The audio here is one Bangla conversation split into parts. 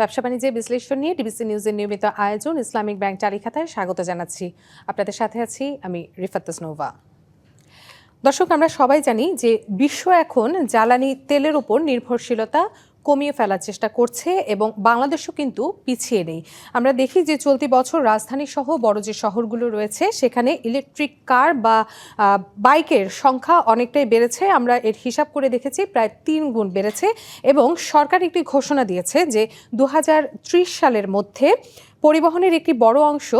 ব্যবসা বাণিজ্যের বিশ্লেষণ নিয়ে ডিবিসি নিউজের নিয়মিত আয়োজন ইসলামিক ব্যাংক চারিখাতায় স্বাগত জানাচ্ছি। আপনাদের সাথে আছি আমি রিফাত নোভা দর্শক, আমরা সবাই জানি যে বিশ্ব এখন জ্বালানি তেলের উপর নির্ভরশীলতা কমিয়ে ফেলার চেষ্টা করছে এবং বাংলাদেশও কিন্তু পিছিয়ে নেই। আমরা দেখি যে চলতি বছর রাজধানী সহ বড় যে শহরগুলো রয়েছে, সেখানে ইলেকট্রিক কার বা বাইকের সংখ্যা অনেকটাই বেড়েছে। আমরা এর হিসাব করে দেখেছি, প্রায় তিন গুণ বেড়েছে এবং সরকার একটি ঘোষণা দিয়েছে যে দু হাজার ত্রিশ সালের মধ্যে পরিবহনের একটি বড় অংশ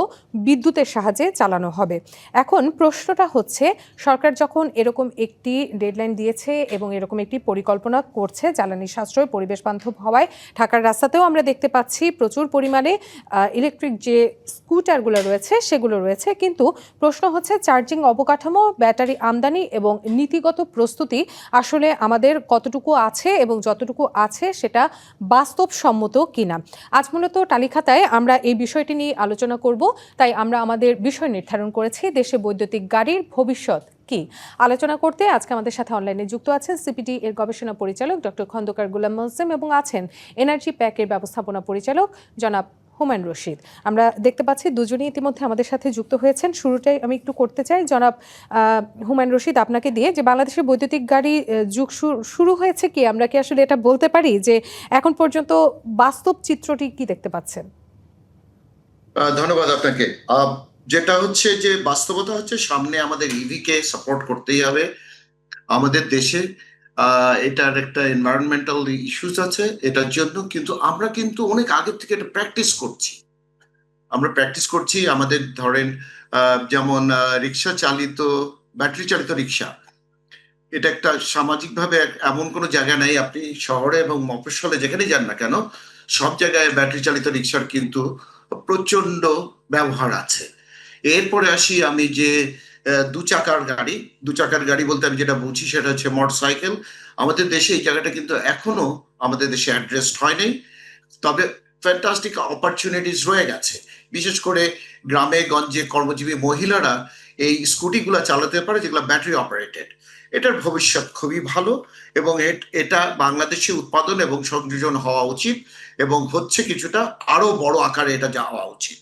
বিদ্যুতের সাহায্যে চালানো হবে। এখন প্রশ্নটা হচ্ছে, সরকার যখন এরকম একটি ডেডলাইন দিয়েছে এবং এরকম একটি পরিকল্পনা করছে, জ্বালানি সাশ্রয়, পরিবেশ বান্ধব হওয়ায়, ঢাকার রাস্তাতেও আমরা দেখতে পাচ্ছি প্রচুর পরিমাণে ইলেকট্রিক যে স্কুটারগুলো রয়েছে, সেগুলো রয়েছে। কিন্তু প্রশ্ন হচ্ছে চার্জিং অবকাঠামো ব্যাটারি আমদানি এবং নীতিগত প্রস্তুতি আসলে আমাদের কতটুকু আছে এবং যতটুকু আছে সেটা বাস্তবসম্মত কিনা? আজ মূলত তালিখাতায় আমরা এই বিষয়টি নিয়ে আলোচনা করব। তাই আমরা আমাদের বিষয় নির্ধারণ করেছি, দেশে বৈদ্যুতিক গাড়ির ভবিষ্যৎ কি? আলোচনা করতে আজকে আমাদের সাথে অনলাইনে যুক্ত আছেন সিপিটি এর গবেষণা পরিচালক ডক্টর খন্দকার গুলাম মোসেম এবং আছেন এনার্জি প্যাকের ব্যবস্থাপনা পরিচালক জনাব হুমায়ুন রশিদ। আমরা দেখতে পাচ্ছি দুজনেই ইতিমধ্যে আমাদের সাথে যুক্ত হয়েছেন। শুরুটাই আমি একটু করতে চাই। জনাব হুমায়ুন রশিদ, আপনাকে দিয়ে যে বাংলাদেশের বৈদ্যুতিক গাড়ি যুগ শুরু হয়েছে কি? আমরা কি আসলে এটা বলতে পারি যে এখন পর্যন্ত বাস্তব চিত্রটি কি দেখতে পাচ্ছেন? ধন্যবাদ আপনাকে। যেটা হচ্ছে যে বাস্তবতা হচ্ছে সামনে আমাদের ইভি কে সাপোর্ট করতেই হবে আমাদের দেশে। এটার একটা এনভায়রনমেন্টাল ইস্যুস আছে এটার জন্য, কিন্তু আমরা কিন্তু অনেক আগে থেকে এটা প্র্যাকটিস করছি। আমরা প্র্যাকটিস করছি আমাদের ধরেন যেমন রিক্সা চালিত ব্যাটারি চালিত রিক্সা। এটা একটা সামাজিকভাবে এমন কোনো জায়গা নেই, আপনি শহরে এবং মফস্বলে যেখানে যান না কেন, সব জায়গায় ব্যাটারি চালিত রিক্সার কিন্তু প্রচণ্ড ব্যবহার আছে। এরপরে আসি আমি যে দু চাকার গাড়ি। দু চাকার গাড়ি বলতে আমি যেটা বুঝি সেটা হচ্ছে মোটর সাইকেল আমাদের দেশে এই জায়গাটা কিন্তু এখনও আমাদের দেশে অ্যাড্রেসড হয়নি তবে ফ্যান্টাস্টিক অপরচুনিটিস রয়ে গেছে। বিশেষ করে গ্রামে, গঞ্জে কর্মজীবী মহিলারা এই স্কুটিগুলো চালাতে পারে যেগুলো ব্যাটারি অপারেটেড এটার ভবিষ্যৎ খুবই ভালো এবং এট- বাংলাদেশে উৎপাদন এবং সংযোজন হওয়া উচিত এবং হচ্ছে কিছুটা আরও বড় আকারে এটা যাওয়া উচিত।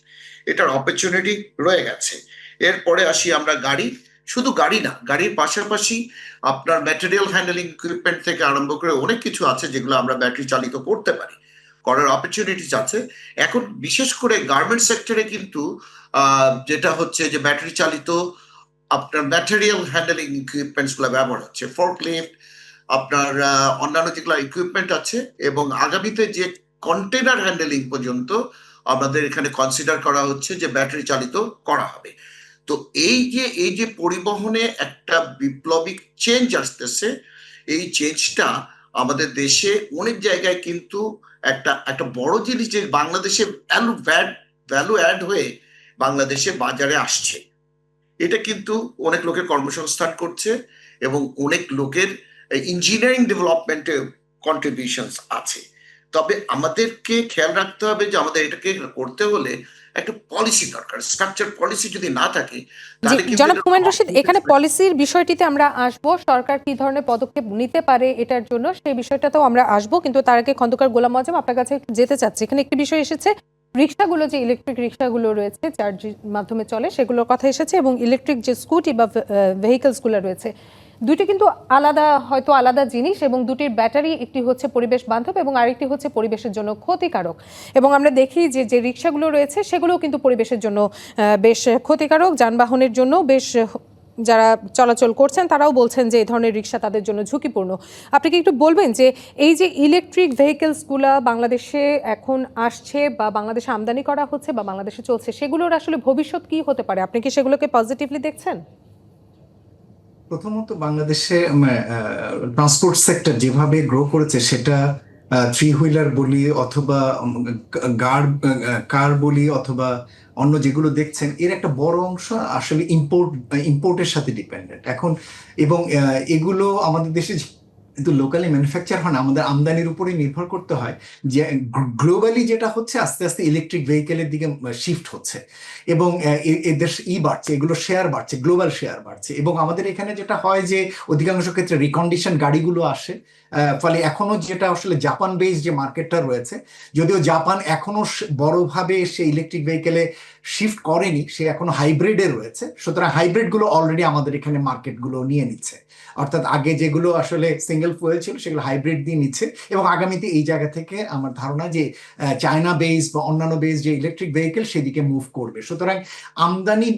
এটার অপরচুনিটি রয়ে গেছে। এরপরে আসি আমরা গাড়ি। শুধু গাড়ি না, গাড়ির পাশাপাশি আপনার ম্যাটেরিয়াল হ্যান্ডেলিং ইকুইপমেন্ট থেকে আরম্ভ করে অনেক কিছু আছে যেগুলো আমরা ব্যাটারি চালিত করতে পারি। করার অপরচুনিটিস আছে। এখন বিশেষ করে গার্মেন্ট সেক্টরে কিন্তু যেটা হচ্ছে যে ব্যাটারি চালিত আপনার ম্যাটেরিয়াল হ্যান্ডেলিং ইকুইপমেন্টসগুলো ব্যবহার হচ্ছে ফোর্কলিফট আপনার অন্যান্য যেগুলো ইকুইপমেন্ট আছে এবং আগামীতে যে কন্টেনার হ্যান্ডেলিং পর্যন্ত আমাদের এখানে কনসিডার করা হচ্ছে যে ব্যাটারি চালিত করা হবে। তো এই যে এই যে পরিবহনে একটা বিপ্লবিক চেঞ্জ আসতেছে, এই চেঞ্জটা আমাদের দেশে অনেক জায়গায় কিন্তু একটা একটা বড় জিনিস যে বাংলাদেশে ভ্যালু ভ্যাড ভ্যালু অ্যাড হয়ে বাংলাদেশে বাজারে আসছে। এটা কিন্তু অনেক লোকের কর্মসংস্থান করছে এবং অনেক লোকের ইঞ্জিনিয়ারিং ডেভেলপমেন্টে কন্ট্রিবিউশনস আছে। তবে আমাদেরকে খেয়াল রাখতে হবে যে আমাদের এটাকে করতে হলে একটা পলিসি দরকার। স্ট্রাকচার পলিসি যদি না থাকে তাহলে জনাব হুমায়ুন রশিদ এখানে পলিসির বিষয়টিতে আমরা আসব। সরকার কি ধরনের পদক্ষেপ নিতে পারে এটার জন্য সেই বিষয়টাতেও আমরা আসব। কিন্তু তার আগে খন্দকার গোলাম আজম আপনার কাছে যেতে চাচ্ছি। এখানে একটি বিষয় এসেছে রিক্সাগুলো যে ইলেকট্রিক রিক্সাগুলো রয়েছে চার্জের মাধ্যমে চলে, সেগুলোর কথা এসেছে এবং ইলেকট্রিক যে স্কুটি বা ভেহিকলসগুলো রয়েছে দুটি কিন্তু আলাদা, হয়তো আলাদা জিনিস এবং দুটির ব্যাটারি একটি হচ্ছে পরিবেশ বান্ধব এবং আরেকটি হচ্ছে পরিবেশের জন্য ক্ষতিকারক। এবং আমরা দেখি যে যে রিক্সাগুলো রয়েছে, সেগুলোও কিন্তু পরিবেশের জন্য বেশ ক্ষতিকারক, যানবাহনের জন্য বেশ যারা চলাচল করছেন, তারাও বলছেন যে এই ধরনের রিক্সা তাদের জন্য ঝুঁকিপূর্ণ। আপনি কি একটু বলবেন যে এই যে ইলেকট্রিক ভেহিকেলসগুলো বাংলাদেশে এখন আসছে বা বাংলাদেশে আমদানি করা হচ্ছে বা বাংলাদেশে চলছে, সেগুলোর আসলে ভবিষ্যৎ কি হতে পারে? আপনি কি সেগুলোকে পজিটিভলি দেখছেন? প্রথমত বাংলাদেশে ট্রান্সপোর্ট সেক্টর যেভাবে গ্রো করেছে, সেটা থ্রি হুইলার বলি অথবা গার্ড কার বলি অথবা অন্য যেগুলো দেখছেন, এর একটা বড় অংশ আসলে ইম্পোর্ট ইম্পোর্টের সাথে ডিপেন্ডেন্ট এখন এবং এগুলো আমাদের দেশে কিন্তু লোকালি ম্যানুফ্যাকচার হয় না আমাদের আমদানির উপরে নির্ভর করতে হয় যে গ্লোবালি যেটা হচ্ছে, আস্তে আস্তে ইলেকট্রিক ভেহিকেলের দিকে শিফট হচ্ছে। এবং এদের ই বাড়ছে এগুলো শেয়ার বাড়ছে গ্লোবাল শেয়ার বাড়ছে। এবং আমাদের এখানে যেটা হয় যে, অধিকাংশ ক্ষেত্রে রিকন্ডিশন গাড়িগুলো আসে ফলে এখনও যেটা আসলে জাপান বেস যে মার্কেটটা রয়েছে, যদিও জাপান এখনও বড়ভাবে সে ইলেকট্রিক ভেহিকেলে শিফট করেনি, সে এখনও হাইব্রিডে রয়েছে। সুতরাং হাইব্রিডগুলো অলরেডি আমাদের এখানে মার্কেটগুলো নিয়ে নিচ্ছে। অর্থাৎ আগে যেগুলো আসলে সিঙ্গেল ফুয়েল ছিল সেগুলো হাইব্রিড দিয়ে নিচ্ছে। এবং আগামীতে এই জায়গা থেকে আমার ধারণা যে চায়না বেস বা অন্যান্য বেস যে ইলেকট্রিক ভেহিকেল সেদিকে মুভ করবে। সুতরাং আমদানি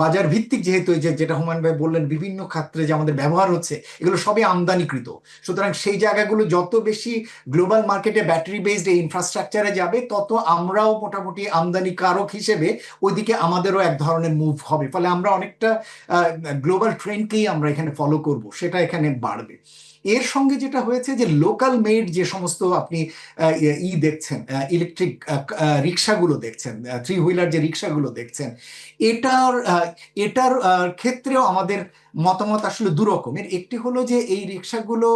বাজার ভিত্তিক যেহেতু যে, যেটা হুমায়ুন ভাই বললেন, বিভিন্ন ক্ষেত্রে যে আমাদের ব্যবহার হচ্ছে, এগুলো সবই আমদানিকৃত। সুতরাং সেই জায়গাগুলো যত বেশি গ্লোবাল মার্কেটে ব্যাটারি বেসড এই ইনফ্রাস্ট্রাকচারে যাবে, তত আমরাও মোটামুটি আমদানি কারক হিসেবে ওইদিকে আমাদেরও এক ধরনের মুভ হবে। ফলে আমরা অনেকটা গ্লোবাল ট্রেন্ডকেই আমরা এখানে ফলো করব, সেটা এখানে বাড়বে। এর সঙ্গে যেটা হয়েছে যে লোকাল মেড যে সমস্ত আপনি ই দেখছেন ইলেকট্রিক রিক্সাগুলো দেখছেন থ্রি হুইলার যে রিক্সাগুলো দেখছেন, এটার এটার ক্ষেত্রেও আমাদের মতামত আসলে দুরকমের। একটি হলো যে এই রিক্সাগুলো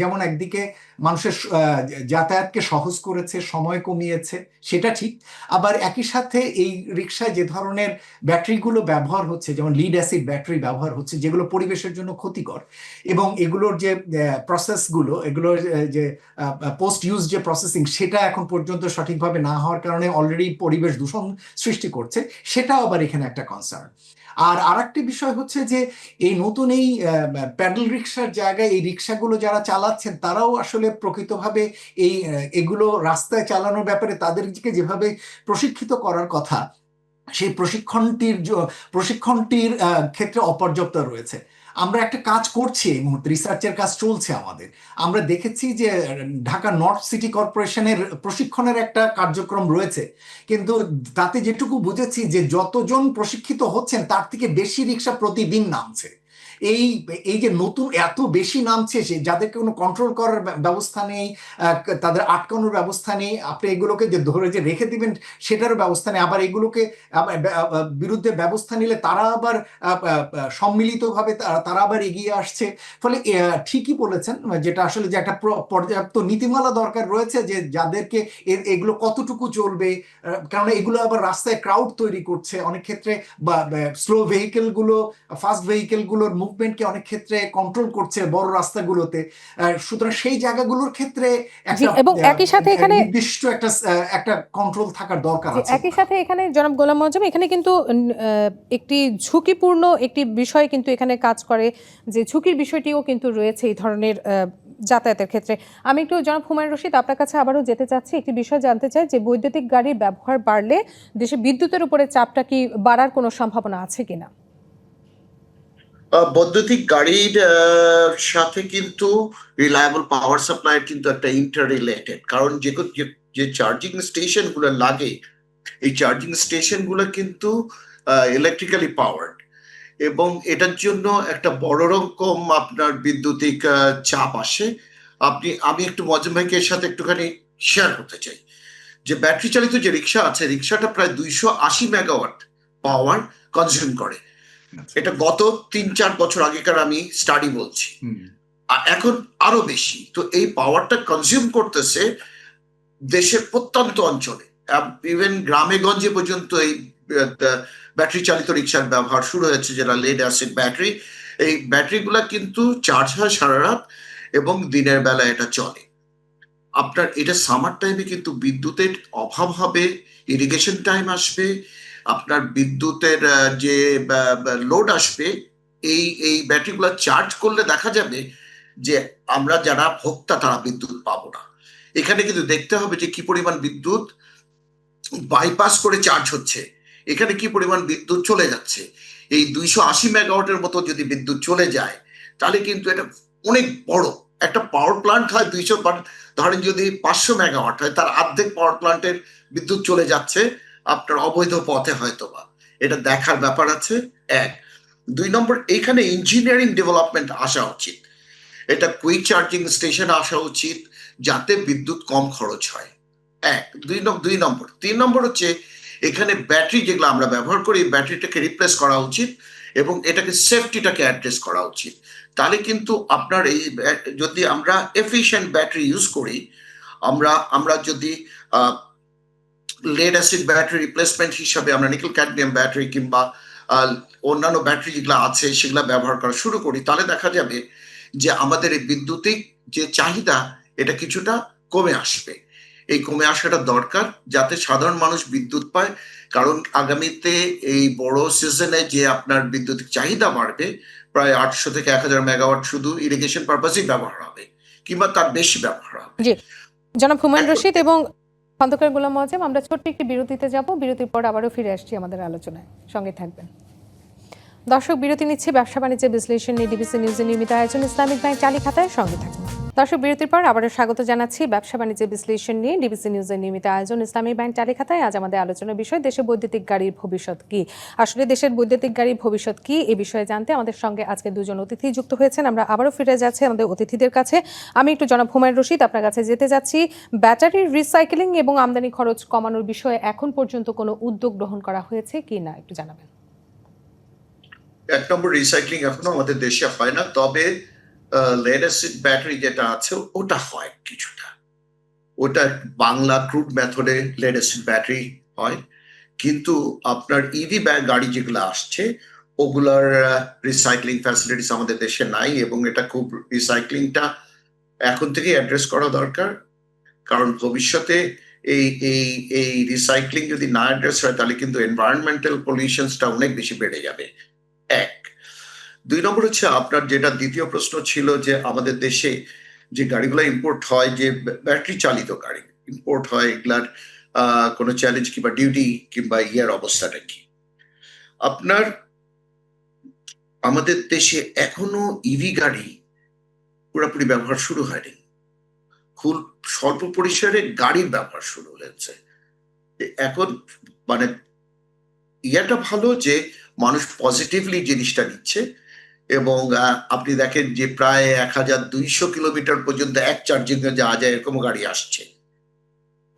যেমন একদিকে মানুষের যাতায়াতকে সহজ করেছে, সময় কমিয়েছে, সেটা ঠিক। আবার একই সাথে এই রিক্সায় যে ধরনের ব্যাটারিগুলো ব্যবহার হচ্ছে, যেমন লিড অ্যাসিড ব্যাটারি ব্যবহার হচ্ছে, যেগুলো পরিবেশের জন্য ক্ষতিকর। এবং এগুলোর যে প্রসেসগুলো এগুলোর যে পোস্ট ইউজ যে প্রসেসিং সেটা এখন পর্যন্ত সঠিকভাবে না হওয়ার কারণে অলরেডি পরিবেশ দূষণ সৃষ্টি করছে। সেটাও আবার এখানে একটা কনসার্ন আর আরেকটি বিষয় হচ্ছে যে এই নতুন এই প্যাডেল রিক্সার জায়গায় এই রিক্সাগুলো যারা চালাচ্ছেন, তারাও আসলে প্রকৃতভাবে এই এগুলো রাস্তায় চালানোর ব্যাপারে তাদেরকে যেভাবে প্রশিক্ষিত করার কথা, সেই প্রশিক্ষণটির প্রশিক্ষণটির ক্ষেত্রে অপর্যাপ্ত রয়েছে। আমরা একটা কাজ করছি এই মুহূর্তে রিসার্চের কাজ চলছে আমাদের। আমরা দেখেছি যে, ঢাকা নর্থ সিটি কর্পোরেশনের প্রশিক্ষণের একটা কার্যক্রম রয়েছে। কিন্তু তাতে যেটুকু বুঝেছি যে, যতজন প্রশিক্ষিত হচ্ছেন, তার থেকে বেশি রিক্সা প্রতিদিন নামছে। এই এই যে নতুন এত বেশি নামছে সে যাদেরকে কোনো কন্ট্রোল করার ব্যবস্থা নেই তাদের আটকানোর ব্যবস্থা নেই, আপনি এগুলোকে যে ধরে যে রেখে দিবেন সেটারও ব্যবস্থা নেই। আবার এগুলোকে বিরুদ্ধে ব্যবস্থা নিলে তারা আবার সম্মিলিতভাবে তারা আবার এগিয়ে আসছে। ফলে ঠিকই বলেছেন, যেটা আসলে যে একটা পর্যাপ্ত নীতিমালা দরকার রয়েছে যে যাদেরকে এগুলো কতটুকু চলবে কারণ এগুলো আবার রাস্তায় ক্রাউড তৈরি করছে। অনেক ক্ষেত্রে বা স্লো ভেহিকেলগুলো ফাস্ট ভেহিকেলগুলোর মুভমেন্টকে অনেক ক্ষেত্রে কন্ট্রোল করছে বড় রাস্তাগুলোতে। সুতরাং সেই জায়গাগুলোর ক্ষেত্রে এবং একই সাথে এখানে- নির্দিষ্ট একটা একটা কন্ট্রোল থাকার দরকার আছে। একই সাথে এখানে জনাব গোলাম মজম এখানে কিন্তু একটি ঝুঁকিপূর্ণ একটি বিষয় কিন্তু এখানে কাজ করে যে ঝুঁকির বিষয়টিও কিন্তু রয়েছে এই ধরনের যাতায়াতের ক্ষেত্রে। আমি একটু জনাব হুমায়ুন রশিদ আপনার কাছে আবারও যেতে চাচ্ছি একটি বিষয় জানতে চাই যে বৈদ্যুতিক গাড়ির ব্যবহার বাড়লে দেশে বিদ্যুতের উপরে চাপটা কি বাড়ার কোনো সম্ভাবনা আছে কিনা? বৈদ্যুতিক গাড়ির সাথে কিন্তু রিলায়েবল পাওয়ার সাপ্লাইয়ের কিন্তু একটা ইন্টার রিলেটেড কারণ যে যে- চার্জিং স্টেশনগুলো লাগে, এই চার্জিং স্টেশনগুলো কিন্তু ইলেকট্রিক্যালি পাওয়ার্ড এবং এটার জন্য একটা বড় রকম আপনার বিদ্যুতিক চাপ আসে। আপনি, আমি একটু মজম ভাইকে এর সাথে একটুখানি শেয়ার করতে চাই। যে ব্যাটারি চালিত যে রিক্সা আছে, রিক্সাটা প্রায় দুইশো আশি মেগাওয়াট পাওয়ার কনজিউম করে। এটা গত তিন চার বছর আগেকার আমি স্টাডি বলছি। আর এখন আরও বেশি। তো এই পাওয়ারটা কনজিউম করতেছে দেশের প্রত্যন্ত অঞ্চলে। ইভেন গ্রামে গঞ্জে পর্যন্ত এই ব্যাটারি চালিত রিক্সার ব্যবহার শুরু হয়েছে যেটা লেড অ্যাসিড ব্যাটারি এই ব্যাটারিগুলা কিন্তু চার্জ হয় সারা রাত এবং দিনের বেলা এটা চলে। আপনার এটা সামার টাইমে কিন্তু বিদ্যুতের অভাব হবে ইরিগেশন টাইম আসবে আপনার বিদ্যুতের যে লোড আসবে, এই এই ব্যাটারিগুলো চার্জ করলে দেখা যাবে যে আমরা যারা ভোক্তা, তারা বিদ্যুৎ পাবো না। এখানে কিন্তু দেখতে হবে যে কি পরিমাণ বিদ্যুৎ বাইপাস করে চার্জ হচ্ছে। এখানে কি পরিমাণ বিদ্যুৎ চলে যাচ্ছে? এই দুইশো আশি মেগাওয়াটের মতো যদি বিদ্যুৎ চলে যায়, তাহলে কিন্তু এটা অনেক বড়। একটা পাওয়ার প্লান্ট হয় দুইশো, ধরেন যদি পাঁচশো মেগাওয়াট হয়, তার অর্ধেক পাওয়ার প্লান্টের বিদ্যুৎ চলে যাচ্ছে। আপনার অবৈধ পথে হয়তো বা এটা দেখার ব্যাপার আছে। এক, দুই নম্বর, এখানে ইঞ্জিনিয়ারিং ডেভেলপমেন্ট আসা উচিত। এটা কুইক চার্জিং স্টেশন আসা উচিত, যাতে বিদ্যুৎ কম খরচ হয়। এক, দুই নম্বর দুই নম্বর। তিন নম্বর হচ্ছে, এখানে ব্যাটারি যেগুলো আমরা ব্যবহার করি ব্যাটারিটাকে রিপ্লেস করা উচিত এবং এটাকে সেফটিটাকে অ্যাড্রেস করা উচিত। তাহলে কিন্তু আপনার এই যদি আমরা এফিশিয়েন্ট ব্যাটারি ইউজ করি, আমরা আমরা যদি লেড অ্যাসিড ব্যাটারি রিপ্লেসমেন্ট হিসাবে আমরা নিকেল ক্যাডমিয়াম ব্যাটারি কিংবা অন্যান্য ব্যাটারি যেগুলো আছে সেগুলো ব্যবহার করা শুরু করি তাহলে দেখা যাবে যে আমাদের এই বিদ্যুতিক যে চাহিদা এটা কিছুটা কমে আসবে। এই কমে আসাটা দরকার যাতে সাধারণ মানুষ বিদ্যুৎ পায় কারণ আগামীতে এই বড় সিজনে যে আপনার বিদ্যুতের চাহিদা বাড়বে প্রায় আটশো থেকে এক হাজার মেগাওয়াট শুধু ইরিগেশন পারপাসেই ব্যবহার হবে কিংবা তার বেশি ব্যবহার হবে। জনাব হুমায়ুন রশিদ এবং খন্দকার গোলাম আজম, আমরা ছোট্ট একটি বিরতিতে যাব। বিরতির পর আবারও ফিরে আসছি আমাদের আলোচনায়। সঙ্গে থাকবেন। দর্শক, বিরতি নিচ্ছে ব্যবসা বাণিজ্য বিশ্লেষণ নিয়ে ডিবিসি নিউজের নিয়মিত আয়োজন। ইসলামিক ব্যাংক চালি খাতায় সঙ্গে থাকবেন। দর্শক বিরতির পর আবারও স্বাগত জানাচ্ছি ব্যবসা বাণিজ্যের বিশ্লেষণ নিয়ে ডিবিসি নিউজের নিয়মিত আয়োজন। ইসলামী ব্যাংক চালি খাতায় আজ আমাদের আলোচনার বিষয় দেশে বৈদ্যুতিক গাড়ির ভবিষ্যৎ কি? আসলে দেশের বৈদ্যুতিক গাড়ির ভবিষ্যৎ কি? এ বিষয়ে জানতে আমাদের সঙ্গে আজকে দুজন অতিথি যুক্ত হয়েছেন। আমরা আবারও ফিরে যাচ্ছি আমাদের অতিথিদের কাছে। আমি একটু জনাব হুমায়ুন রশিদ, আপনার কাছে যেতে যাচ্ছি। ব্যাটারির রিসাইকেলিং এবং আমদানি খরচ কমানোর বিষয়ে এখন পর্যন্ত কোনো উদ্যোগ গ্রহণ করা হয়েছে কি না? একটু জানাবেন। এক নম্বর রিসাইক্লিং এখনও আমাদের দেশে হয় না। তবে লেড ব্যাটারি যেটা আছে, ওটা হয় কিছুটা। ওটা বাংলা ক্রুড মেথডে লেড অ্যাসিড ব্যাটারি হয়। কিন্তু আপনার ইভি ব্যাগ গাড়ি যেগুলো আসছে, ওগুলার রিসাইক্লিং ফ্যাসিলিটিস আমাদের দেশে নাই এবং এটা খুব রিসাইক্লিংটা এখন থেকে অ্যাড্রেস করা দরকার। কারণ ভবিষ্যতে এই এই এই রিসাইক্লিং যদি না অ্যাড্রেস হয়, তাহলে কিন্তু এনভায়রনমেন্টাল পলিউশনসটা অনেক বেশি বেড়ে যাবে। এক দুই নম্বর হচ্ছে আপনার যেটা দ্বিতীয় প্রশ্ন ছিল যে আমাদের দেশে যে গাড়িগুলো ইম্পোর্ট হয়, যে ব্যাটারি চালিত গাড়ি ইম্পোর্ট হয়, এগুলার কোনো চ্যালেঞ্জ কিংবা ডিউটি কিংবা ইয়ার অবস্থাটা কি? আপনার, আমাদের দেশে এখনও ইভি গাড়ি পুরোপুরি ব্যবহার শুরু হয়নি। খুব স্বল্প পরিসরে গাড়ির ব্যবহার শুরু হয়েছে। এখন মানে ইয়াটা ভালো যে মানুষ পজিটিভলি জিনিসটা নিচ্ছে এবং আপনি দেখেন যে প্রায় এক হাজার দুইশো কিলোমিটার পর্যন্ত এক চার্জিং এ যাওয়া যায় এরকম গাড়ি আসছে।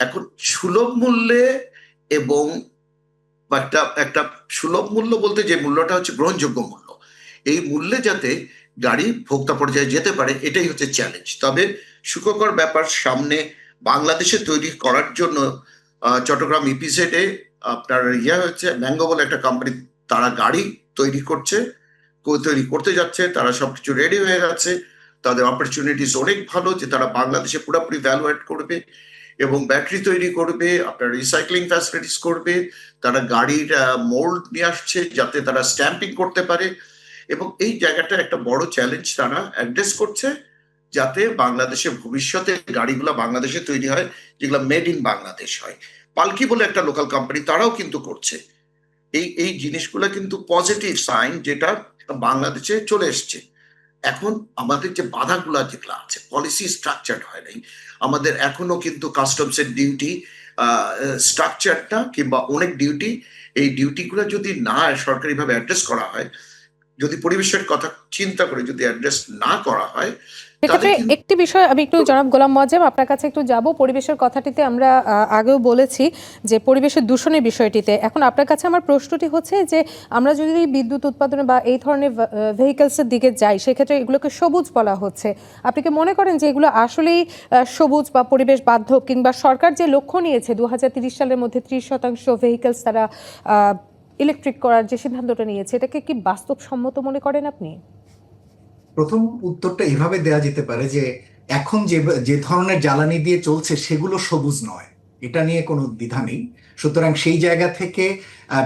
এখন সুলভ মূল্যে এবং একটা একটা সুলভ মূল্য বলতে যে মূল্যটা হচ্ছে গ্রহণযোগ্য মূল্য। এই মূল্যে যাতে গাড়ি ভোক্তা পর্যায়ে যেতে পারে, এটাই হচ্ছে চ্যালেঞ্জ তবে সুখকর ব্যাপার, সামনে বাংলাদেশে তৈরি করার জন্য চট্টগ্রাম ইপিজেডে আপনার ইয়ে হচ্ছে ম্যাঙ্গো বলে একটা কোম্পানি তারা গাড়ি তৈরি করছে। তৈরি করতে যাচ্ছে, তারা সবকিছু রেডি হয়ে যাচ্ছে। তাদের অপরচুনিটিস অনেক ভালো যে তারা বাংলাদেশে পুরোপুরি ভ্যালুয়েট করবে এবং ব্যাটারি তৈরি করবে, আপনার রিসাইক্লিং ফ্যাসিলিটিস করবে, তারা গাড়ির মোল্ড নিয়ে আসছে যাতে তারা স্ট্যাম্পিং করতে পারে এবং এই জায়গাটা একটা বড় চ্যালেঞ্জ তারা অ্যাড্রেস করছে যাতে বাংলাদেশে ভবিষ্যতে গাড়িগুলো বাংলাদেশে তৈরি হয়, যেগুলো মেড ইন বাংলাদেশ হয়। পালকি বলে একটা লোকাল কোম্পানি তারাও কিন্তু করছে। এই এই জিনিসগুলো কিন্তু পজিটিভ সাইন যেটা বাংলাদেশে চলে এসছে। এখন আমাদের যে বাধাগুলো যেগুলো আছে পলিসি স্ট্রাকচার হয় নাই, আমাদের এখনও কিন্তু কাস্টমস এর ডিউটি স্ট্রাকচারটা কিংবা অনেক ডিউটি এই ডিউটিগুলো যদি না সরকারিভাবে অ্যাড্রেস করা হয় যদি পরিবেশের কথা চিন্তা করে যদি অ্যাড্রেস না করা হয় সেক্ষেত্রে একটি বিষয় আমি একটু জনাব গোলাম মজেম আপনার কাছে একটু যাব। পরিবেশের কথাটিতে আমরা আগেও বলেছি যে পরিবেশের দূষণের বিষয়টিতে। এখন আপনার কাছে আমার প্রশ্নটি হচ্ছে যে আমরা যদি বিদ্যুৎ উৎপাদনে বা এই ধরনের ভেহিকলসের দিকে যাই সেক্ষেত্রে এগুলোকে সবুজ বলা হচ্ছে। আপনি কি মনে করেন যে এগুলো আসলেই সবুজ বা পরিবেশ বান্ধব কিংবা সরকার যে লক্ষ্য নিয়েছে দু সালের মধ্যে ত্রিশ শতাংশ ভেহিকলস তারা ইলেকট্রিক করার যে সিদ্ধান্তটা নিয়েছে, এটাকে কি বাস্তবসম্মত মনে করেন আপনি? প্রথম উত্তরটা এভাবে দেয়া যেতে পারে যে, এখন যে যে ধরনের জ্বালানি দিয়ে চলছে সেগুলো সবুজ নয়। এটা নিয়ে কোনো দ্বিধা নেই। সুতরাং সেই জায়গা থেকে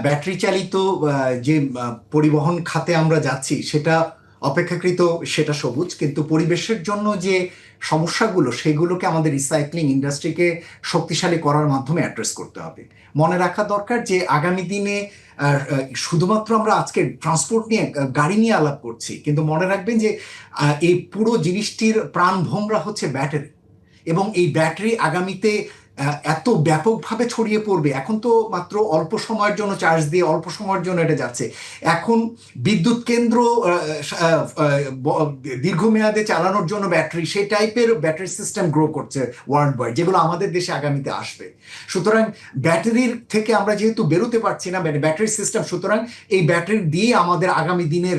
ব্যাটারি চালিত যে পরিবহন খাতে আমরা যাচ্ছি, সেটা অপেক্ষাকৃত সেটা সবুজ। কিন্তু পরিবেশের জন্য যে সমস্যাগুলো, সেগুলোকে আমাদের রিসাইক্লিং ইন্ডাস্ট্রিকে শক্তিশালী করার মাধ্যমে অ্যাড্রেস করতে হবে। মনে রাখা দরকার যে আগামী দিনে শুধুমাত্র আমরা আজকে ট্রান্সপোর্ট নিয়ে গাড়ি নিয়ে আলাপ করছি, কিন্তু মনে রাখবেন যে এই পুরো জিনিসটির প্রাণভোমরা হচ্ছে ব্যাটারি এবং এই ব্যাটারি আগামীতে এত ব্যাপকভাবে ছড়িয়ে পড়বে। এখন তো মাত্র অল্প সময়ের জন্য চার্জ দিয়ে অল্প সময়ের জন্য এটা যাচ্ছে। এখন বিদ্যুৎ কেন্দ্র দীর্ঘমেয়াদে চালানোর জন্য ব্যাটারি, সেই টাইপের ব্যাটারি সিস্টেম গ্রো করছে ওয়ার্ল্ড ওয়াইড যেগুলো আমাদের দেশে আগামীতে আসবে। সুতরাং ব্যাটারির থেকে আমরা যেহেতু বেরোতে পারছি না মানে ব্যাটারি সিস্টেম, সুতরাং এই ব্যাটারি দিয়ে আমাদের আগামী দিনের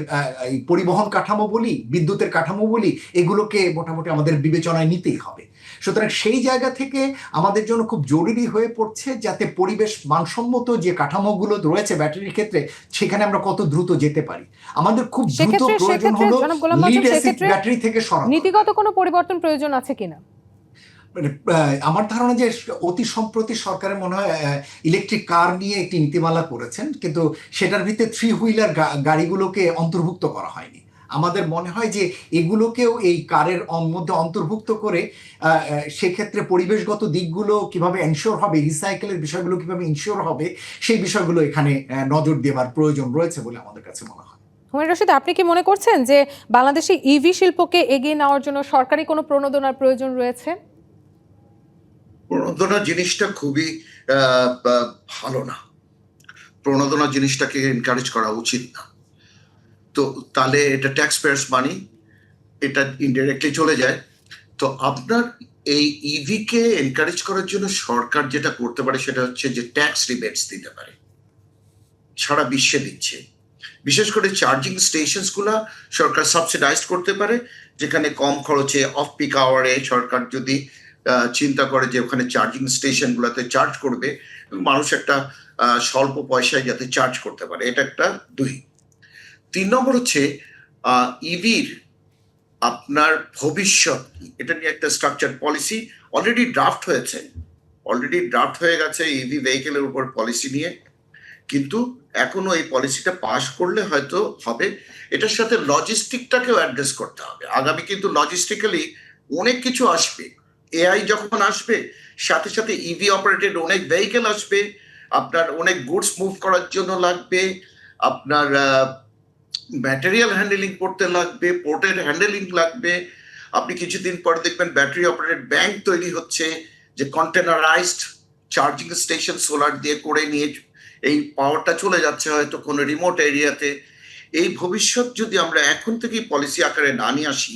পরিবহন কাঠামো বলি, বিদ্যুতের কাঠামো বলি, এগুলোকে মোটামুটি আমাদের বিবেচনায় নিতেই হবে। সুতরাং সেই জায়গা থেকে আমাদের জন্য খুব জরুরি হয়ে পড়ছে যাতে পরিবেশ মানসম্মত যে কাঠামোগুলো রয়েছে ব্যাটারির ক্ষেত্রে সেখানে আমরা কত দ্রুত যেতে পারি। আমাদের খুব দ্রুত প্রয়োজন হলো ব্যাটারি থেকে সরানো। নীতিগত কোনো পরিবর্তন প্রয়োজন আছে কিনা? মানে, আমার ধারণা যে অতি সম্প্রতি সরকারের মনে হয় ইলেকট্রিক কার নিয়ে একটি নীতিমালা করেছেন কিন্তু সেটার ভিতরে থ্রি হুইলার গাড়িগুলোকে অন্তর্ভুক্ত করা হয়নি। আমাদের মনে হয় যে এগুলোকেও এই কারের মধ্যে অন্তর্ভুক্ত করে সেক্ষেত্রে পরিবেশগত দিকগুলো কীভাবে এনশিওর হবে রিসাইকেলের বিষয়গুলো কীভাবে ইনশিওর হবে সেই বিষয়গুলো এখানে নজর দেওয়ার প্রয়োজন রয়েছে বলে আমাদের কাছে মনে হয়। হুমায়ুন রশিদ আপনি কি মনে করছেন যে বাংলাদেশে ইভি শিল্পকে এগিয়ে নেওয়ার জন্য সরকারি কোনো প্রণোদনার প্রয়োজন রয়েছে? প্রণোদনা জিনিসটা খুবই ভালো না। প্রণোদনা জিনিসটাকে এনকারেজ করা উচিত না। তো তাহলে এটা ট্যাক্স পেয়ার্স মানি এটা ইনডাইরেক্টলি চলে যায়। তো আপনার এই ইভিকে এনকারেজ করার জন্য সরকার যেটা করতে পারে সেটা হচ্ছে যে ট্যাক্স রিবেটস দিতে পারে। সারা বিশ্বে দিচ্ছে। বিশেষ করে চার্জিং স্টেশনসগুলা সরকার সাবসিডাইজ করতে পারে, যেখানে কম খরচে অফ পিক আওয়ারে সরকার যদি চিন্তা করে যে ওখানে চার্জিং স্টেশন গুলাতে চার্জ করবে, মানুষ একটা স্বল্প পয়সায় যাতে চার্জ করতে পারে। এটা একটা দুই। তিন নম্বর হচ্ছে ইভির আপনার ভবিষ্যৎ এটা নিয়ে একটা স্ট্রাকচার পলিসি অলরেডি ড্রাফট হয়েছে। অলরেডি ড্রাফট হয়ে গেছে ইভি ভেহিকেলের উপর পলিসি নিয়ে। কিন্তু এখনও এই পলিসিটা পাশ করলে হয়তো হবে। এটার সাথে লজিস্টিকটাকেও অ্যাড্রেস করতে হবে। আগামী কিন্তু লজিস্টিক্যালি অনেক কিছু আসবে। এআই যখন আসবে, সাথে সাথে ইভি অপারেটেড অনেক ভেহিকেল আসবে। আপনার অনেক গুডস মুভ করার জন্য লাগবে। আপনার ম্যাটেরিয়াল হ্যান্ডেলিং করতে লাগবে পোর্টের হ্যান্ডেলিং লাগবে। আপনি কিছুদিন পর দেখবেন ব্যাটারি অপারেটেড ব্যাংক তৈরি হচ্ছে, যে কন্টেনারাইজড চার্জিং স্টেশন সোলার দিয়ে করে নিয়ে এই পাওয়ারটা চলে যাচ্ছে হয়তো কোনো রিমোট এরিয়াতে এই ভবিষ্যৎ যদি আমরা এখন থেকেই পলিসি আকারে না নিয়ে আসি,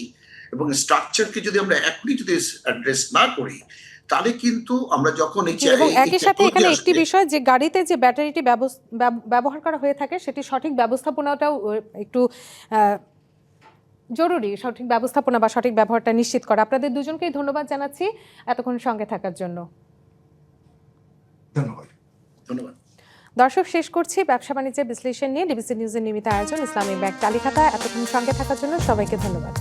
এবং স্ট্রাকচারকে যদি আমরা এখনই যদি অ্যাড্রেস না করি তাহলে কিন্তু আমরা যখন এই এবং একই সাথে এখানে একটি বিষয় যে গাড়িতে যে ব্যাটারিটি ব্যবস- ব্যবহার করা হয়ে থাকে সেটি সঠিক ব্যবস্থাপনাটাও একটু জরুরি সঠিক ব্যবস্থাপনা বা সঠিক ব্যবহারটা নিশ্চিত করা। আপনাদের দুজনকেই ধন্যবাদ জানাচ্ছি এতক্ষণ সঙ্গে থাকার জন্য। ধন্যবাদ। ধন্যবাদ। দর্শক শেষ করছি ব্যবসা বাণিজ্যের বিশ্লেষণ নিয়ে ডিবিসি নিউজের নিয়মিত আয়োজন ইসলামী ব্যাংক তালিকাতা এতক্ষণ সঙ্গে থাকার জন্য সবাইকে ধন্যবাদ।